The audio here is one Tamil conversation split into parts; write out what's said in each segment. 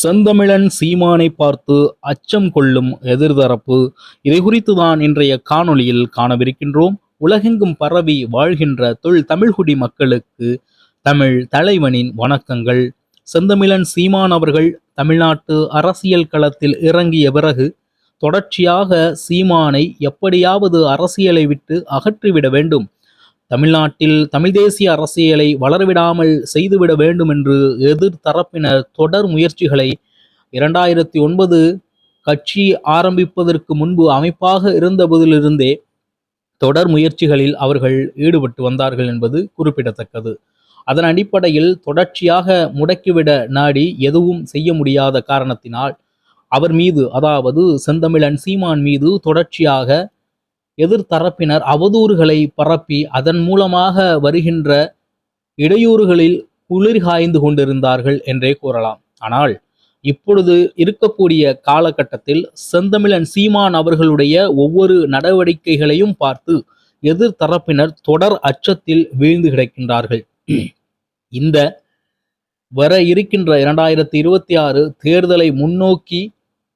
செந்தமிழன் சீமானை பார்த்து அச்சம் கொள்ளும் எதிர்தரப்பு இதை குறித்து தான் இன்றைய காணொளியில் காணவிருக்கின்றோம். உலகெங்கும் பரவி வாழ்கின்ற தொழில் தமிழ்குடி மக்களுக்கு தமிழ் தலைவனின் வணக்கங்கள். செந்தமிழன் சீமான் அவர்கள் தமிழ்நாட்டு அரசியல் களத்தில் இறங்கிய பிறகு தொடர்ச்சியாக சீமானை எப்படியாவது அரசியலை விட்டு அகற்றிவிட வேண்டும். தமிழ்நாட்டில் தமிழ் தேசிய அரசியலை வளரவிடாமல் செய்துவிட வேண்டும் என்று எதிர்த்தரப்பினர் தொடர் முயற்சிகளை இரண்டாயிரத்தி ஒன்பது கட்சி ஆரம்பிப்பதற்கு முன்பு அமைப்பாக இருந்தபோதிலிருந்தே தொடர் முயற்சிகளில் அவர்கள் ஈடுபட்டு வந்தார்கள் என்பது குறிப்பிடத்தக்கது. அதன் அடிப்படையில் தொடர்ச்சியாக முடக்கிவிட நாடி எதுவும் செய்ய முடியாத காரணத்தினால் அவர் மீது அதாவது செந்தமிழன் சீமான் மீது தொடர்ச்சியாக எதிர்த்தரப்பினர் அவதூறுகளை பரப்பி அதன் மூலமாக வருகின்ற இடையூறுகளில் குளிர் காய்ந்து கொண்டிருந்தார்கள் என்றே கூறலாம். ஆனால் இப்பொழுது இருக்கக்கூடிய காலகட்டத்தில் செந்தமிழன் சீமான் அவர்களுடைய ஒவ்வொரு நடவடிக்கைகளையும் பார்த்து எதிர்த்தரப்பினர் தொடர் அச்சத்தில் வீழ்ந்து கிடக்கின்றார்கள். இந்த வர இருக்கின்ற இரண்டாயிரத்தி இருபத்தி ஆறு தேர்தலை முன்னோக்கி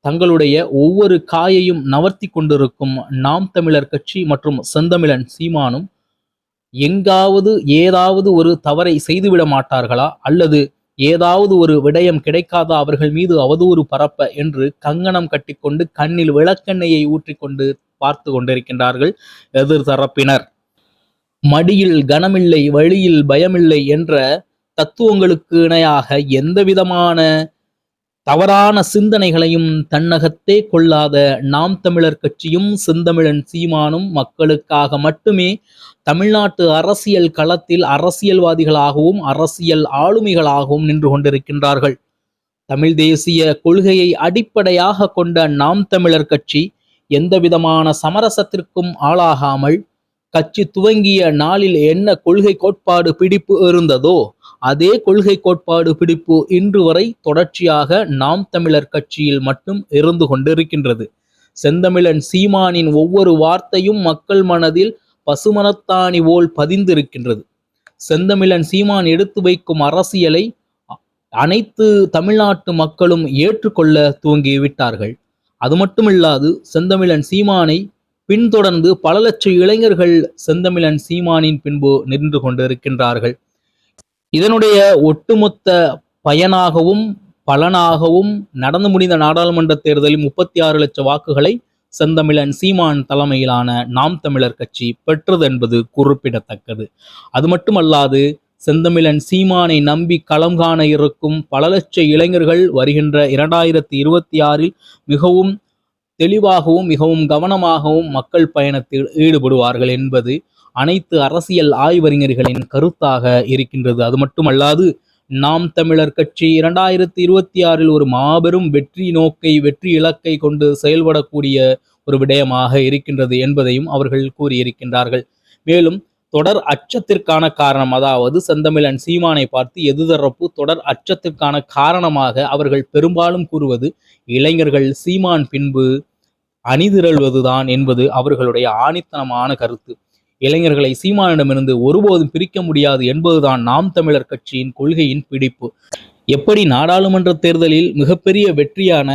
தங்களுடைய ஒவ்வொரு காயையும் நவர்த்தி கொண்டிருக்கும் நாம் தமிழர் கட்சி மற்றும் செந்தமிழன் சீமானும் எங்காவது ஏதாவது ஒரு தவறை செய்துவிட மாட்டார்களா? அல்லது ஏதாவது ஒரு விடயம் கிடைக்காத? அவர்கள் மீது அவதூறு பரப்ப என்று கங்கணம் கட்டிக்கொண்டு கண்ணில் விளக்கெண்ணெயை ஊற்றிக்கொண்டு பார்த்து கொண்டிருக்கின்றார்கள் எதிர்தரப்பினர். மடியில் கனமில்லை வழியில் பயமில்லை என்ற தத்துவங்களுக்கு இணையாக எந்த விதமான தவறான சிந்தனைகளையும் தன்னகத்தே கொள்ளாத நாம் தமிழர் கட்சியும் செந்தமிழன் சீமானும் மக்களுக்காக மட்டுமே தமிழ்நாட்டு அரசியல் களத்தில் அரசியல்வாதிகளாகவும் அரசியல் ஆளுமைகளாகவும் நின்று கொண்டிருக்கின்றார்கள். தமிழ் தேசிய கொள்கையை அடிப்படையாக கொண்ட நாம் தமிழர் கட்சி எந்தவிதமான சமரசத்திற்கும் ஆளாகாமல் கட்சி துவங்கிய நாளில் என்ன கொள்கை கோட்பாடு பிடிப்பு இருந்ததோ அதே கொள்கை கோட்பாடு பிடிப்பு இன்று வரை தொடர்ச்சியாக நாம் தமிழர் கட்சியில் மட்டும் இருந்து கொண்டிருக்கின்றது. செந்தமிழன் சீமானின் ஒவ்வொரு வார்த்தையும் மக்கள் மனதில் பசுமனத்தாணி போல் பதிந்திருக்கின்றது. செந்தமிழன் சீமான் எடுத்து வைக்கும் அரசியலை அனைத்து தமிழ்நாட்டு மக்களும் ஏற்றுக்கொள்ள துவங்கிவிட்டார்கள். அது மட்டுமில்லாது செந்தமிழன் சீமானை பின்தொடர்ந்து பல லட்சம் இளைஞர்கள் செந்தமிழன் சீமானின் பின்பு நின்று கொண்டிருக்கின்றார்கள். இதனுடைய ஒட்டுமொத்த பயனாகவும் பலனாகவும் நடந்து முடிந்த நாடாளுமன்ற தேர்தலில் முப்பத்தி ஆறு லட்சம் வாக்குகளை செந்தமிழன் சீமான் தலைமையிலான நாம் தமிழர் கட்சி பெற்றது என்பது குறிப்பிடத்தக்கது. அது மட்டுமல்லாது செந்தமிழன் சீமானை நம்பி களம் காண இருக்கும் பல லட்ச இளைஞர்கள் வருகின்ற இரண்டாயிரத்தி இருபத்தி ஆறில் மிகவும் தெளிவாகவும் மிகவும் கவனமாகவும் மக்கள் பயணத்தில் ஈடுபடுவார்கள் என்பது அனைத்து அரசியல் ஆய்வறிஞர்களின் கருத்தாக இருக்கின்றது. அது மட்டுமல்லாது நாம் தமிழர் கட்சி இரண்டாயிரத்தி இருபத்தி ஆறில் ஒரு மாபெரும் வெற்றி நோக்கை வெற்றி இலக்கை கொண்டு செயல்படக்கூடிய ஒரு விடயமாக இருக்கின்றது என்பதையும் அவர்கள் கூறியிருக்கின்றார்கள். மேலும் தொடர் அச்சத்திற்கான காரணம் அதாவது செந்தமிழன் சீமானை பார்த்து எதிர்தரப்பு தொடர் அச்சத்திற்கான காரணமாக அவர்கள் பெரும்பாலும் கூறுவது இளைஞர்கள் சீமான் பின்பு அணிதிரள்வதுதான் என்பது அவர்களுடைய ஆணித்தனமான கருத்து. இளைஞர்களை சீமானிடமிருந்து ஒருபோதும் பிரிக்க முடியாது என்பதுதான் நாம் தமிழர் கட்சியின் கொள்கையின் பிடிப்பு. எப்படி நாடாளுமன்ற தேர்தலில் மிகப்பெரிய வெற்றியான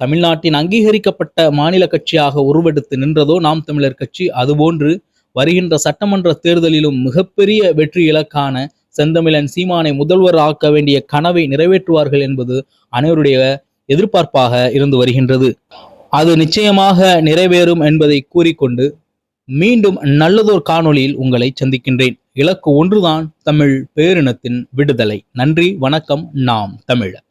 தமிழ்நாட்டின் அங்கீகரிக்கப்பட்ட மாநில கட்சியாக உருவெடுத்து நின்றதோ நாம் தமிழர் கட்சி அதுபோன்று வருகின்ற சட்டமன்ற தேர்தலிலும் மிகப்பெரிய வெற்றி இலக்கான செந்தமிழன் சீமானை முதல்வர் ஆக்க வேண்டிய கனவை நிறைவேற்றுவார்கள் என்பது அனைவருடைய எதிர்பார்ப்பாக இருந்து வருகின்றது. அது நிச்சயமாக நிறைவேறும் என்பதை கூறிக்கொண்டு மீண்டும் நல்லதோர் காணொளியில் உங்களை சந்திக்கின்றேன். இலக்கு ஒன்றுதான் தமிழ் பேரினத்தின் விடுதலை. நன்றி வணக்கம் நாம் தமிழர்.